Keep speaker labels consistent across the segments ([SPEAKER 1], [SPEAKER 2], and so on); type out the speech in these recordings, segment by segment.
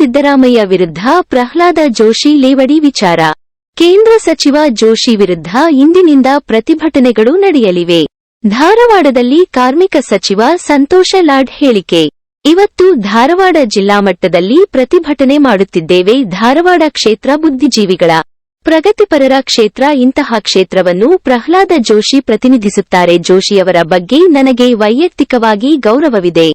[SPEAKER 1] ಸಿದ್ದರಾಮಯ್ಯ ವಿರುದ್ಧ ಪ್ರಹ್ಲಾದ ಜೋಶಿ ಲೇವಡಿ ವಿಚಾರ. ಕೇಂದ್ರ ಸಚಿವ ಜೋಶಿ ವಿರುದ್ಧ ಇಂದಿನಿಂದ ಪ್ರತಿಭಟನೆಗಳು ನಡೆಯಲಿವೆ. ಧಾರವಾಡದಲ್ಲಿ ಕಾರ್ಮಿಕ ಸಚಿವ ಸಂತೋಷ ಲಾಡ್ ಹೇಳಿಕೆ. ಇವತ್ತು ಧಾರವಾಡ ಜಿಲ್ಲಾ ಮಟ್ಟದಲ್ಲಿ ಪ್ರತಿಭಟನೆ ಮಾಡುತ್ತಿದ್ದೇವೆ ಧಾರವಾಡ ಕ್ಷೇತ್ರ ಬುದ್ಧಿಜೀವಿಗಳ. ಪ್ರಗತಿಪರರ ಕ್ಷೇತ್ರ ಇಂತಹ ಕ್ಷೇತ್ರವನ್ನು ಪ್ರಹ್ಲಾದ ಜೋಶಿ ಪ್ರತಿನಿಧಿಸುತ್ತಾರೆ ಜೋಶಿಯವರ ಬಗ್ಗೆ ನನಗೆ ವೈಯಕ್ತಿಕವಾಗಿ ಗೌರವವಿದೆ.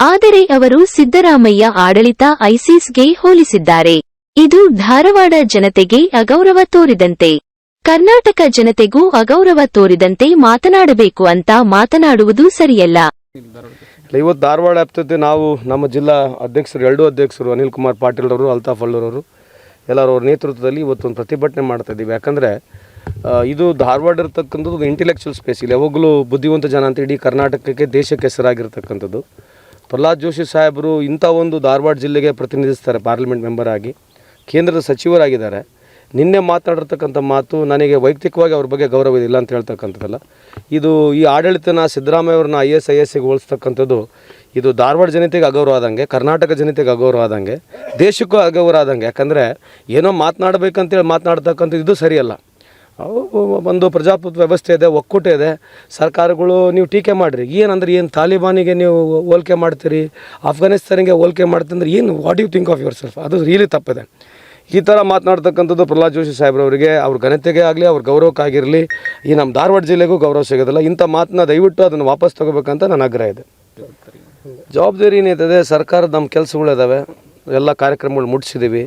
[SPEAKER 1] ಆದರೆ ಅವರು ಸಿದ್ದರಾಮಯ್ಯ ಆಡಳಿತ ಐಸಿಸ್ಗೆ ಹೋಲಿಸಿದ್ದಾರೆ. ಇದು ಧಾರವಾಡ ಜನತೆಗೆ ಅಗೌರವ ತೋರಿದಂತೆ. ಕರ್ನಾಟಕ ಜನತೆಗೂ ಅಗೌರವ ತೋರಿದಂತೆ ಮಾತನಾಡಬೇಕು ಅಂತ ಮಾತನಾಡುವುದು ಸರಿಯಲ್ಲ.
[SPEAKER 2] ಇವತ್ತು ಧಾರವಾಡ ಆಗ್ತದೆ ನಾವು ನಮ್ಮ ಜಿಲ್ಲಾ ಅಧ್ಯಕ್ಷರು, ಎರಡೂ ಅಧ್ಯಕ್ಷರು ಅನಿಲ್ ಕುಮಾರ್ ಪಾಟೀಲ್ ಅವರು ಅಲ್ತಾಫ್ ಅಲ್ಲೂರವರು ಎಲ್ಲರೂ ಅವ್ರ ನೇತೃತ್ವದಲ್ಲಿ ಇವತ್ತೊಂದು ಪ್ರತಿಭಟನೆ ಮಾಡ್ತಾ ಇದ್ದೀವಿ. ಯಾಕಂದರೆ ಇದು ಧಾರವಾಡ ಇರತಕ್ಕಂಥದ್ದು ಇಂಟೆಲೆಕ್ಚುವಲ್ ಸ್ಪೇಸ್ ಇಲ್ಲಿ ಯಾವಾಗಲೂ ಬುದ್ಧಿವಂತ ಜನ ಅಂತ ಇಡೀ ಕರ್ನಾಟಕಕ್ಕೆ ದೇಶಕ್ಕೆ ಹೆಸರಾಗಿರ್ತಕ್ಕಂಥದ್ದು. ಪ್ರಹ್ಲಾದ್ ಜೋಶಿ ಸಾಹೇಬರು ಇಂಥ ಒಂದು ಧಾರವಾಡ ಜಿಲ್ಲೆಗೆ ಪ್ರತಿನಿಧಿಸ್ತಾರೆ ಪಾರ್ಲಿಮೆಂಟ್ ಮೆಂಬರ್ ಆಗಿ, ಕೇಂದ್ರದ ಸಚಿವರಾಗಿದ್ದಾರೆ. ನಿನ್ನೆ ಮಾತನಾಡಿರ್ತಕ್ಕಂಥ ಮಾತು ನನಗೆ ವೈಯಕ್ತಿಕವಾಗಿ ಅವ್ರ ಬಗ್ಗೆ ಗೌರವ ಇಲ್ಲ ಅಂತ ಹೇಳ್ತಕ್ಕಂಥದ್ದಲ್ಲ. ಇದು ಈ ಆಡಳಿತನ ಸಿದ್ದರಾಮಯ್ಯ ಅವ್ರನ್ನ ಐ ಎಸ್ ಐ ಎಸ್ಗೆ ಹೋಲಿಸ್ತಕ್ಕಂಥದ್ದು, ಇದು ಧಾರವಾಡ ಜನತೆಗೆ ಅಗೌರವ ಆದಂಗೆ, ಕರ್ನಾಟಕ ಜನತೆಗೆ ಅಗೌರವ ಆದಂಗೆ, ದೇಶಕ್ಕೂ ಅಗೌರವ ಆದಂಗೆ. ಯಾಕಂದರೆ ಏನೋ ಮಾತನಾಡಬೇಕಂತೇಳಿ ಮಾತನಾಡ್ತಕ್ಕಂಥದ್ದು ಇದು ಸರಿಯಲ್ಲ. ಒಂದು ಪ್ರಜಾಪ್ರಭುತ್ವ ವ್ಯವಸ್ಥೆ ಇದೆ, ಒಕ್ಕೂಟ ಇದೆ. ಸರ್ಕಾರಗಳು ನೀವು ಟೀಕೆ ಮಾಡಿರಿ. ಏನಂದ್ರೆ ಏನು ತಾಲಿಬಾನಿಗೆ ನೀವು ಹೋಲಿಕೆ ಮಾಡ್ತೀರಿ ಅಫ್ಘಾನಿಸ್ತಾನಿಗೆ ಹೋಲಿಕೆ ಮಾಡ್ತಂದ್ರೆ ಏನು what you think of yourself ಅದು ರೀಲಿ ತಪ್ಪಿದೆ. ಈ ಥರ ಮಾತನಾಡ್ತಕ್ಕಂಥದ್ದು ಪ್ರಹ್ಲಾದ್ ಜೋಶಿ ಸಾಹೇಬ್ರವರಿಗೆ, ಅವ್ರ ಘನತೆಗೆ ಆಗಲಿ, ಅವ್ರ ಗೌರವಕ್ಕಾಗಿರಲಿ, ಈ ನಮ್ಮ ಧಾರವಾಡ ಜಿಲ್ಲೆಗೂ ಗೌರವ ಸಿಗೋದಿಲ್ಲ. ಇಂಥ ಮಾತನ್ನ ದಯವಿಟ್ಟು ಅದನ್ನು ವಾಪಸ್ ತೊಗೋಬೇಕಂತ ನನ್ನ ಆಗ್ರಹ ಇದೆ. ಜವಾಬ್ದಾರಿ ಏನಿದೆ ಸರ್ಕಾರದ ನಮ್ಮ ಕೆಲಸಗಳಿದಾವೆ ಎಲ್ಲ ಕಾರ್ಯಕ್ರಮಗಳು ಮುಟ್ಟಿಸಿದ್ದೀವಿ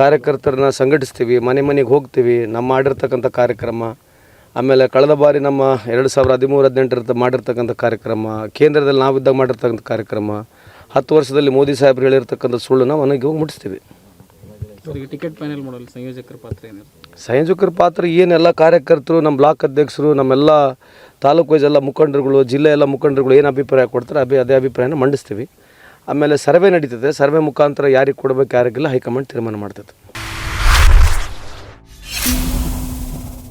[SPEAKER 2] ಕಾರ್ಯಕರ್ತರನ್ನ ಸಂಘಟಿಸ್ತೀವಿ ಮನೆ ಮನೆಗೆ ಹೋಗ್ತೀವಿ ನಮ್ಮ ಮಾಡಿರ್ತಕ್ಕಂಥ ಕಾರ್ಯಕ್ರಮ. ಆಮೇಲೆ ಕಳೆದ ಬಾರಿ ನಮ್ಮ ಎರಡು ಸಾವಿರ ಹದಿಮೂರು ಹದಿನೆಂಟರ ಮಾಡಿರ್ತಕ್ಕಂಥ ಕಾರ್ಯಕ್ರಮ ಕೇಂದ್ರದಲ್ಲಿ ನಾವಿದ್ದಾಗ ಮಾಡಿರ್ತಕ್ಕಂಥ ಕಾರ್ಯಕ್ರಮ ಹತ್ತು ವರ್ಷದಲ್ಲಿ ಮೋದಿ ಸಾಹೇಬ್ರು ಹೇಳಿರ್ತಕ್ಕಂಥ ಸುಳ್ಳನ್ನು ಮನೆಗೆ ಹೋಗಿ ಮುಟ್ಟಿಸ್ತೀವಿ
[SPEAKER 3] ಟಿಕೆಟ್ ಮಾಡಲು ಸಂಯೋಜಕರ ಪಾತ್ರ
[SPEAKER 2] ಸಂಯೋಜಕರ ಪಾತ್ರ ಏನೆಲ್ಲ ಕಾರ್ಯಕರ್ತರು ನಮ್ಮ ಬ್ಲಾಕ್ ಅಧ್ಯಕ್ಷರು ನಮ್ಮೆಲ್ಲ ತಾಲೂಕು ವೈಸ್ ಎಲ್ಲ ಮುಖಂಡರುಗಳು ಜಿಲ್ಲೆ ಎಲ್ಲ ಮುಖಂಡರುಗಳು ಏನು ಅಭಿಪ್ರಾಯ ಕೊಡ್ತಾರೆ ಅಭಿ ಅದೇ ಅಭಿಪ್ರಾಯನ ಮಂಡಿಸ್ತೀವಿ. ಆಮೇಲೆ ಸರ್ವೆ ನಡೀತದೆ. ಸರ್ವೆ ಮುಖಾಂತರ ಯಾರಿಗೆ ಕೊಡಬೇಕು ಯಾರಿಗಿಲ್ಲ ಹೈಕಮಾಂಡ್ ತೀರ್ಮಾನ ಮಾಡ್ತದೆ.